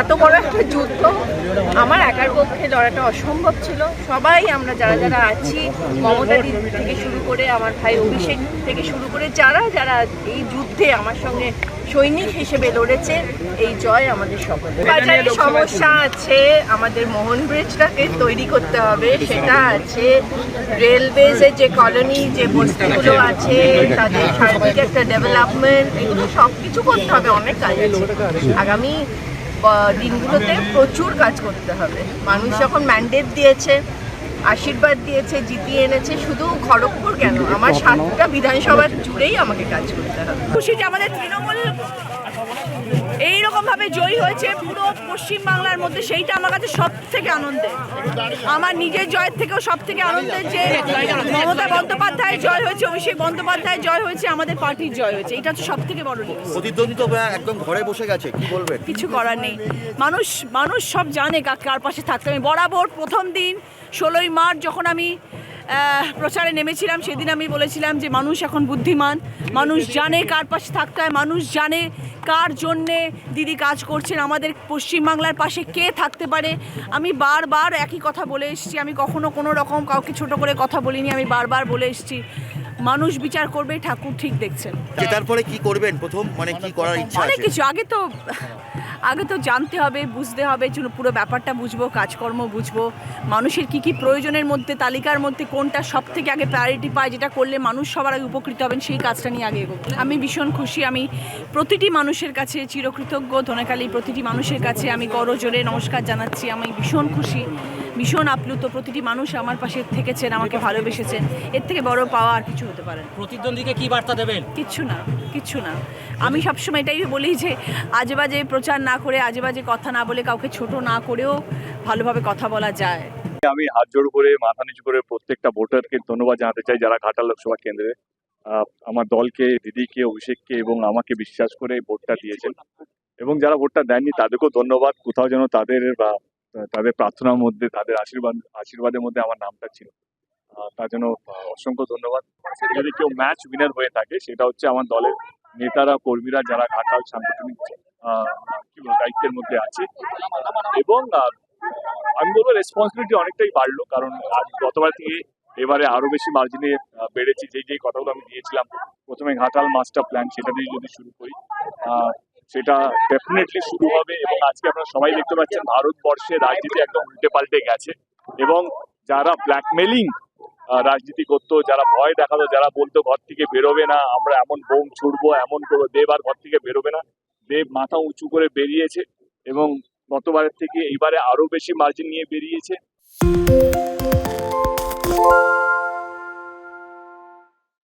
এত বড় একটা যুদ্ধ আমার একার পক্ষে লড়াটা অসম্ভব ছিল। সবাই আমরা যারা যারা আছি মমতা দিদি থেকে শুরু করে আমার ভাই অভিষেক থেকে শুরু করে যারা যারা এই যুদ্ধে আমার সঙ্গে সৈনিক হিসেবে লড়েছে এই জয় আমাদের সকলে বাজারে সমস্যা আছে আমাদের মোহন ব্রিজটাকে তৈরি করতে হবে সেটা আছে। রেলওয়েজের যে কলোনি যে বস্তিগুলো আছে তাদের সার্বিক একটা ডেভেলপমেন্ট এগুলো সব কিছু করতে হবে অনেক কাজ আছে। আগামী দিনগুলোতে প্রচুর কাজ করতে হবে। মানুষ যখন ম্যান্ডেট দিয়েছে, আশীর্বাদ দিয়েছে, জিতিয়ে এনেছে, শুধু খড়গপুর কেন? আমার সাতটা বিধানসভার জুড়েই আমাকে কাজ করতে হবে। খুশি যে আমাদের তৃণমূল এইরকম ভাবে জয়ী হয়েছে পুরো পশ্চিম বাংলার মধ্যে সেইটা আমার কাছে সব থেকে আনন্দের। আমার নিজের জয়ের থেকেও সব থেকে আনন্দের যে মমতা বন্দ্যোপাধ্যায় জয় হয়েছে অভিষেক বন্দ্যোপাধ্যায় জয় হয়েছে আমাদের পার্টির জয় হয়েছে এটা হচ্ছে সব থেকে বড় news। প্রতিদ্বন্দ্বী তো একদম ঘরে বসে গেছে কি বলবেন? কিছু করার নেই। মানুষ মানুষ সব জানে কার- পাশে থাকতে আমি বরাবর প্রথম দিন ষোলোই মার্চ যখন আমি প্রচারে নেমেছিলাম, সেদিন আমি বলেছিলাম যে মানুষ এখন বুদ্ধিমান, মানুষ জানে কার পাশে থাকতে হয়, মানুষ জানে কার জন্যে দিদি কাজ করছেন, আমাদের পশ্চিমবাংলার পাশে কে থাকতে পারে। আমি বারবার একই কথা বলে এসেছি, আমি কখনো কোনো রকম কাউকে ছোট করে কথা বলিনি, আমি বারবার বলে এসেছি। মানুষ বিচার করবে ঠাকুর ঠিক দেখছেন। জেতার পরে কি করবেন? প্রথম মানে কি করার ইচ্ছা অনেক কিছু। আগে তো আগে তো জানতে হবে বুঝতে হবে পুরো ব্যাপারটা বুঝব কাজকর্ম বুঝব। মানুষের কি কি প্রয়োজনের মধ্যে তালিকার মধ্যে কোনটা সব থেকে আগে প্রায়োরিটি পায় যেটা করলে মানুষ সবার আগে উপকৃত হবেন সেই কাজটা নিয়ে আগে এগোবো। আমি ভীষণ খুশি। আমি প্রতিটি মানুষের কাছে চিরকৃতজ্ঞ ধনেকালী প্রতিটি মানুষের কাছে আমি করজোরে নমস্কার জানাচ্ছি। আমি ভীষণ খুশি। ভীষণ আপ্লুত প্রতিটি মানুষ আমার পাশে থেকেছেন আমাকে ভালোবেসেছেন। এর থেকে বড় পাওয়া আর কিছু হতে পারে প্রতিদ্বন্দ্বীকে কি বার্তা দেবেন? কিচ্ছু না কিচ্ছু না। আমি সবসময় এটাই বলি যে আজে বাজে প্রচার না করে আজে বাজে কথা না বলে কাউকে ছোট না করেও ভালোভাবে কথা বলা যায়। আমি হাত জোড় করে মাথা নিচু করে প্রত্যেকটা ভোটারকে ধন্যবাদ জানাতে চাই যারা ঘাটাল লোকসভা কেন্দ্রে। আহ, আমার দলকে দিদিকে অভিষেককে এবং আমাকে বিশ্বাস করে ভোটটা দিয়েছেন। এবং যারা ভোটটা দেননি তাদেরকেও ধন্যবাদ। কোথাও যেন তাদের বা তাদের প্রার্থনার মধ্যে, তাদের আশীর্বাদ, আশীর্বাদের মধ্যে আমার নামটা ছিল। তার জন্য অসংখ্য ধন্যবাদ। যদি কেউ ম্যাচ উইনার হয়ে থাকে, সেটা হচ্ছে আমার দলের নেতারা, কর্মীরা যারা ঘাটাল সাংগঠনিক দায়িত্বের মধ্যে আছে। এবং আমি বলব রেসপন্সিবিলিটি অনেকটাই বাড়লো, কারণ গতবার থেকে এবারে আরও বেশি মার্জিনে বেড়েছি। যে যে কথাগুলো আমি দিয়েছিলাম, প্রথমে ঘাটাল মাস্টার প্ল্যান সেটা দিয়ে যদি শুরু করি সেটা ডেফিনেটলি শুরু হবে এবং আজকে আপনারা সবাই দেখতে পাচ্ছেন ভারতবর্ষে রাজনীতি একদম উল্টে পাল্টে গেছে এবং যারা ব্ল্যাকমেলিং রাজনীতি করতো, যারা ভয় দেখাতো, যারা বলতো ঘর থেকে বেরোবে না, আমরা এমন বোম ছুড়বো, এমন করব, দেব আর ঘর থেকে বেরোবে না, দেব মাথা উঁচু করে বেরিয়েছে এবং গতবারের থেকে এইবারে আরও বেশি মার্জিন নিয়ে বেরিয়েছে।